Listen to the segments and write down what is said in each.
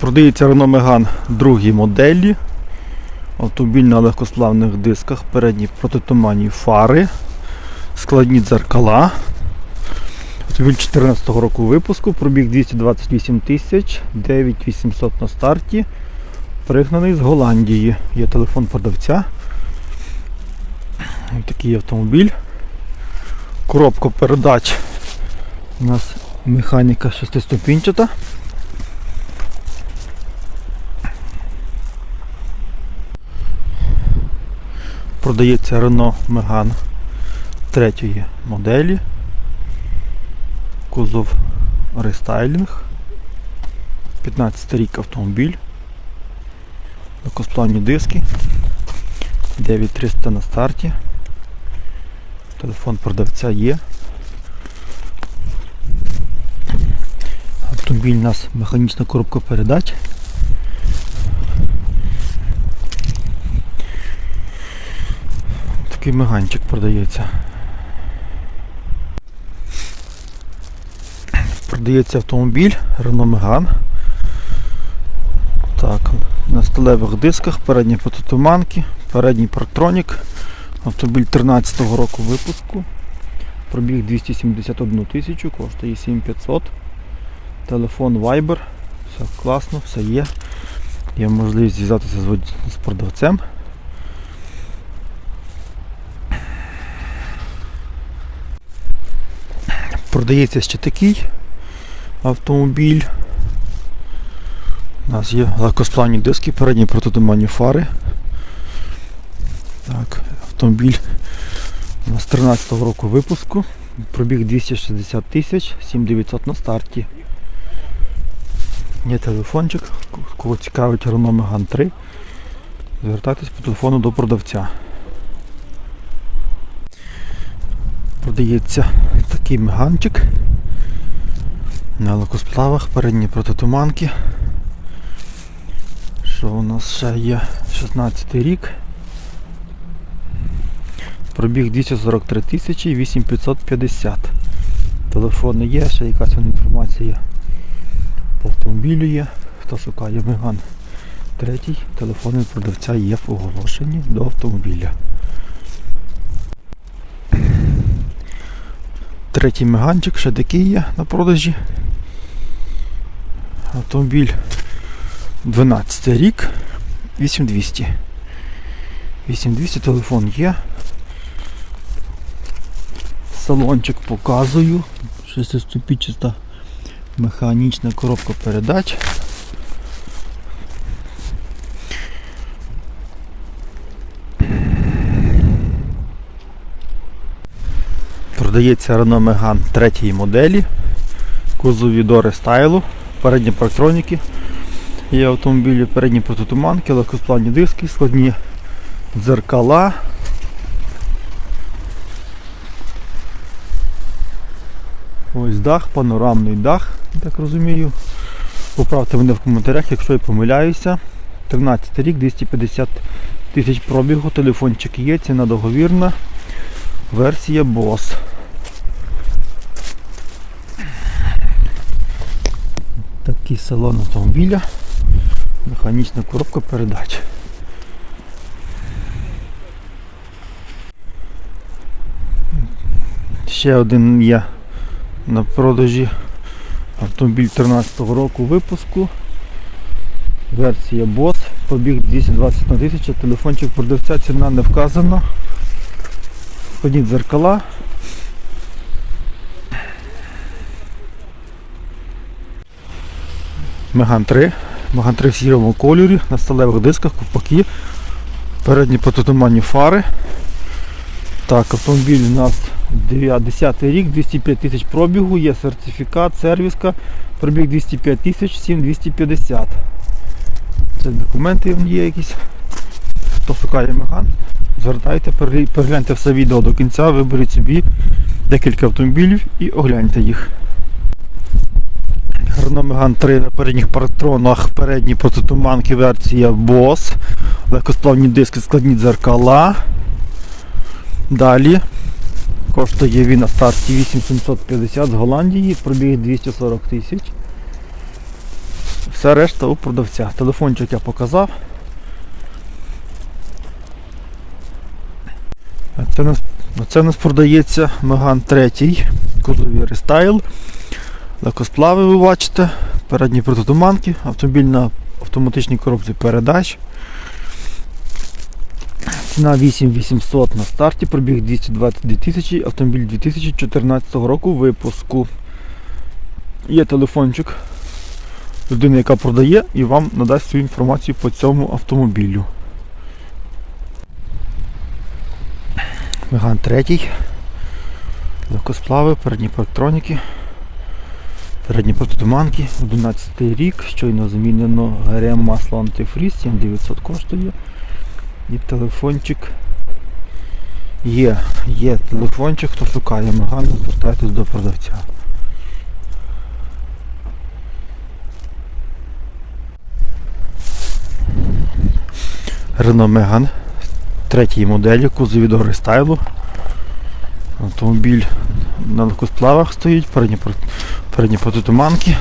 Продається Renault Megane другій моделі. Автомобіль на легкосплавних дисках, передні протитуманні фари, складні дзеркала. Автомобіль 2014 року випуску, пробіг 228 тисяч, 9800 на старті. Пригнаний з Голландії. Є телефон продавця. Такий автомобіль. Коробка передач. У нас механіка шестиступінчата. Продається Renault Megane третьої моделі. Кузов рестайлінг. 15 рік автомобіль. Легкосплавні диски. 9300 на старті. Телефон продавця є. Автомобіль у нас механічна коробка передач. Такий меганчик продається. Продається автомобіль Renault Megane. Так, на сталевих дисках, передні протитуманки, передній парктронік. Автомобіль 13-го року випуску. Пробіг 271 тисячу, коштує 7500. Телефон Viber. Все класно, все є. Є можливість зв'язатися з продавцем. Продається ще такий автомобіль. У нас є легкосплавні диски, передні протитуманні фари. Так, автомобіль у нас 13-го року випуску. Пробіг 260 тисяч, 7900 на старті. Є телефончик, кого цікавить Renault Megane 3. Звертайтесь по телефону до продавця. Продається такий меганчик на лакосплавах, передні протитуманки. Що у нас ще є 16 рік. Пробіг 243 тисячі 8550. Телефони є, ще якась інформація по автомобілю є. Хто шукає Меган третій, телефон від продавця є в оголошенні до автомобіля. Третій меганчик, ще такий є на продажі. Автомобіль 12 рік, 8200. 8200 телефон є. Салончик показую. Шестиступічаста механічна коробка передач. Продається Renault Megane третьої моделі. Кузові до рестайлу, передні парктроніки. Є автомобілі, передні протитуманки, легкосплавні диски, складні дзеркала. Ось дах, панорамний дах, так розумію. Поправте мене в коментарях, якщо я помиляюся. 13 рік, 250 тисяч пробігу, телефончик є, ціна договірна. Версія BOSS. Такий салон автомобіля. Механічна коробка передач. Ще один є на продажі автомобіль 13-го року випуску. Версія BOSS. Побіг 221 тисяча, телефончик продавця, ціна не вказана. Ходіть дзеркала. Меган 3. Меган 3 в сірому кольорі, на сталевих дисках, ковпаки, передні протитуманні фари. Так, автомобіль у нас 10 рік, 205 тисяч пробігу, є сертифікат, сервіска, пробіг 205 тисяч, 7250. Це документи є якісь. Хто шукає меган, звертайте, перегляньте все відео до кінця, виберіть собі декілька автомобілів і огляньте їх. Renault Megane 3 на передніх парктронах, передні протитуманки версія BOSS, легкосплавні диски, складні дзеркала. Далі коштує він на старті 8750 з Голландії, пробіг 240 тисяч. Все решта у продавця. Телефончик я показав. Це нас, це у нас продається Меган 3, кузові рестайл. Легкосплави ви бачите, передні протитуманки, автомобіль на автоматичній коробці передач. Ціна 8800 на старті, пробіг 222 тисячі, автомобіль 2014 року випуску. Є телефончик людини, яка продає і вам надасть всю інформацію по цьому автомобілю. Меган 3. Легкосплави, передні електроніки, передні протитуманки, 11 рік, щойно замінено ГРМ масло антифріз, 7900 коштує. І телефончик є, є телефончик, хто шукає Меган, звертайтесь до продавця. Renault Megane третьої моделі, кузові рестайлу. Автомобіль на легкосплавах стоїть, передні, передні протитуманки. Е,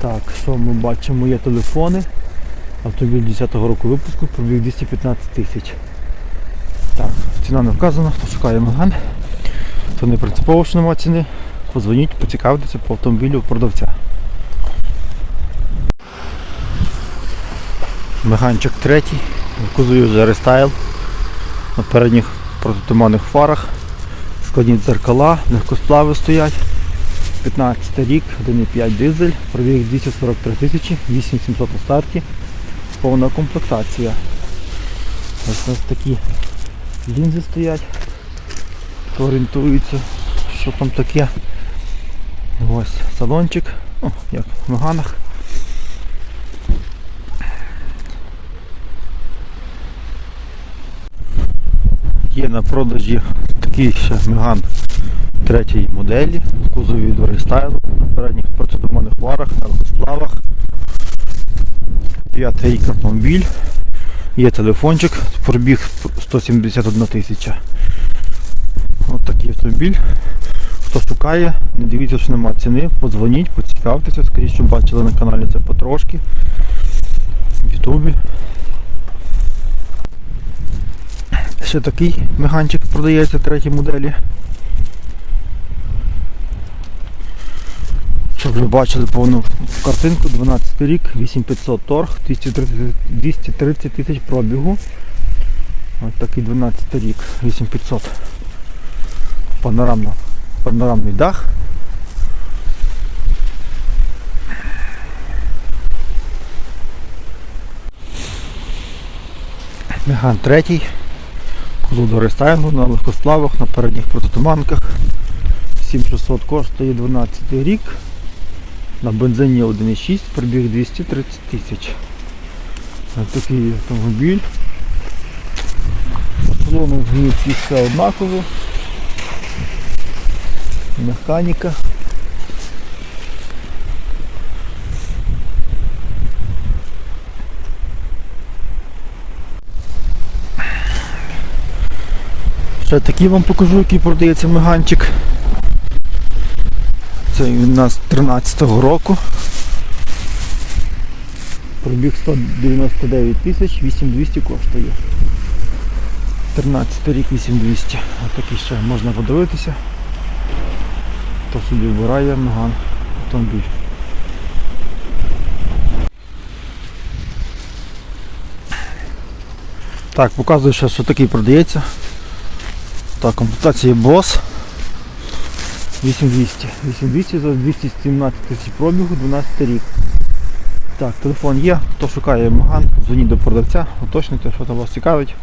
Так, що ми бачимо? Є телефони. Автомобіль 10-го року випуску, пробіг 215 тисяч. Так, ціна не вказана, хто шукає Меган. Хто не принципово, що немає ціни, позвоніть, поцікавтеся по автомобілю продавця. Меганчик третій, кузові вже рестайл, на передніх протитуманних фарах, складні дзеркала, легкосплави стоять. 15 рік, 1,5 дизель, пробіг 243 тисячі, 8700 на старті, повна комплектація. Ось у нас такі лінзи стоять, хто орієнтується, що там таке. Ось салончик, о, як в Меганах. Є на продажі такий ще Меган третьої моделі, в кузові до рестайлу, на передніх протитуманних варах, на легкосплавах. П'ятий рік автомобіль. Є телефончик, пробіг 171 тисяча. Ось такий автомобіль. Хто шукає, не дивіться, що нема ціни, подзвоніть, поцікавтеся, скоріше, що бачили на каналі це потрошки. В Ютубі. Ще такий меганчик продається третій моделі. Щоб ви бачили повну картинку, 12 рік, 8500 торг, 230 230 тисяч пробігу. Ось такий 12 рік, 8500. Панорамна, панорамний дах. Меган третій. Кузов рестайлу на легкосплавах, на передніх протитуманках. 7600 коштує 12 рік. На бензині 1,6, пробіг 230 тисяч. Ось такий автомобіль. По салону в всіх все однаково. Механіка. Ще такий вам покажу, який продається меганчик. Це він у нас 13-го року. Пробіг 199 тисяч, 8200 коштує. 13 рік 8200. Отакий ще можна подивитися. Хто собі вбирає Меган автомобіль. Так, показую ще, що такий продається. Так, комплектація BOSS 8200. 8200 за 217 тисяч пробігу, 12 рік. Так, телефон є, хто шукає Меган, дзвоніть до продавця, уточнюйте, що там вас цікавить.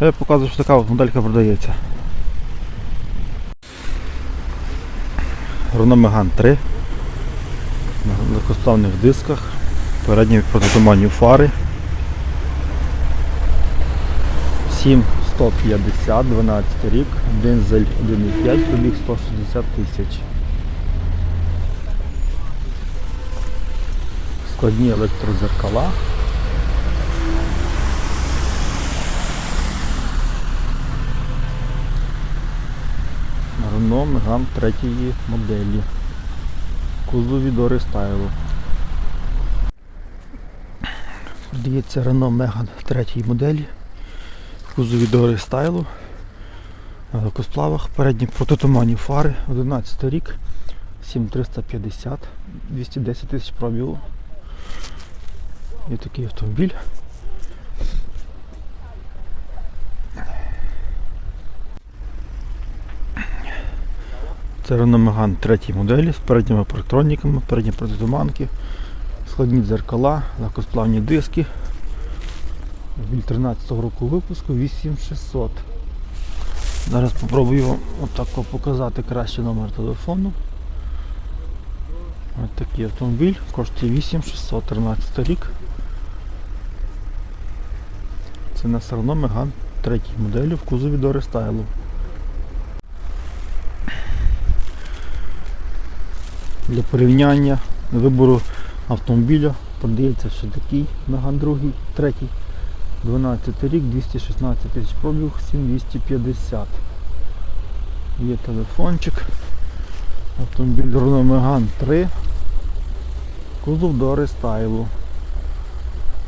Я показую, що така моделька продається. Renault Megane 3 на легкосплавних дисках, передні протитуманні фари. 7150, 12 рік, дизель 1,5, пробіг 160 тисяч. Складні електрозеркала. Renault Megane третьої моделі. Кузові до рестайлу. Продається Renault Megane 3 моделі. Кузові до рестайлу. На легкосплавах. Передні прототуманні фари. 11 рік. 7350. 210 тисяч пробігу. Є такий автомобіль. Це Renault Megane 3 моделі з передніми парктроніками, передні протитуманки, складні дзеркала, легкосплавні диски. Автомобіль 13 року випуску 8600. Зараз спробую вам отак показати кращий номер телефону. Ось такий автомобіль, коштує 8600, 13 рік. Це на Renault Megane 3 моделі в кузові до рестайлу. Для порівняння вибору автомобіля продається ще такий Megane 2, 3, 12 рік, 216 тисяч пробіг, 7250. Є телефончик. Автомобіль Renault Megane 3. Кузов до рестайлу.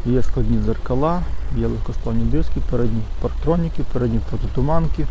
Є складні зеркала, є легкосплавні диски, передні парктроніки, передні протитуманки.